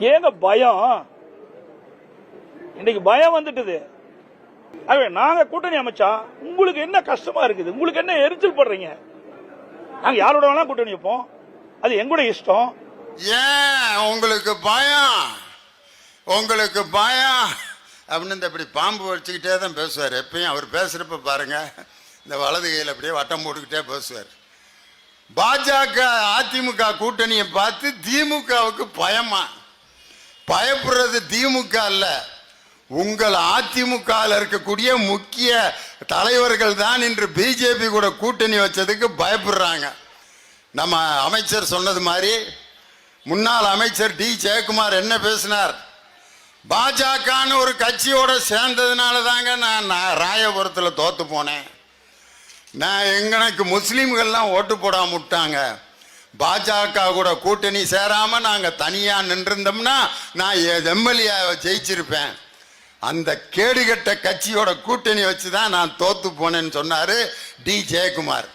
ஏங்க பயம்? இன்னைக்கு பயம் வந்துட்டுது. ஆகவே நாங்க கூட்டணி அமைச்சா உங்களுக்கு என்ன கஷ்டமா இருக்குது? உங்களுக்கு என்ன எரிச்சல் படுறீங்க? நாங்க யாரோட வேணா கூட்டணி வைப்போம். அது எங்களோட இஷ்டம். ஏன்? உங்களுக்கு பயம். உங்களுக்கு பயம். அப்படின்னு இந்த இப்படி பாம்பு வச்சுக்கிட்டே தான் பேசுவார். எப்பயும் அவர் பேசுகிறப்ப பாருங்க. இந்த வலது கையில் அப்படியே வட்டம் போட்டுக்கிட்டே பேசுவார். பாஜக அதிமுக கூட்டணியை பார்த்து திமுகவுக்கு பயமா? பயப்படுறது திமுக அல்ல. உங்கள் அதிமுகவில் இருக்கக்கூடிய முக்கிய தலைவர்கள் தான் இன்று பிஜேபி கூட கூட்டணி வச்சதுக்கு பயப்படுறாங்க. நம்ம அமைச்சர் சொன்னது மாதிரி முன்னாள் அமைச்சர் டி. ஜெயக்குமார் என்ன பேசினார்? பாஜகன்னு ஒரு கட்சியோட சேர்ந்ததுனால தாங்க நான் நான் ராயபுரத்தில் தோத்து போனேன். நான் எங்களுக்கு முஸ்லீம்கள்லாம் ஓட்டு போடாம விட்டாங்க. பாஜக கூட கூட்டணி சேராம நாங்க தனியா நின்றிருந்தோம்னா நான் எம்எல்ஏ ஜெயிச்சிருப்பேன். அந்த கேடுகட்ட கட்சியோட கூட்டணி வச்சு தான் நான் தோத்து போனேன்னு சொன்னாரு டி. ஜெயக்குமார்.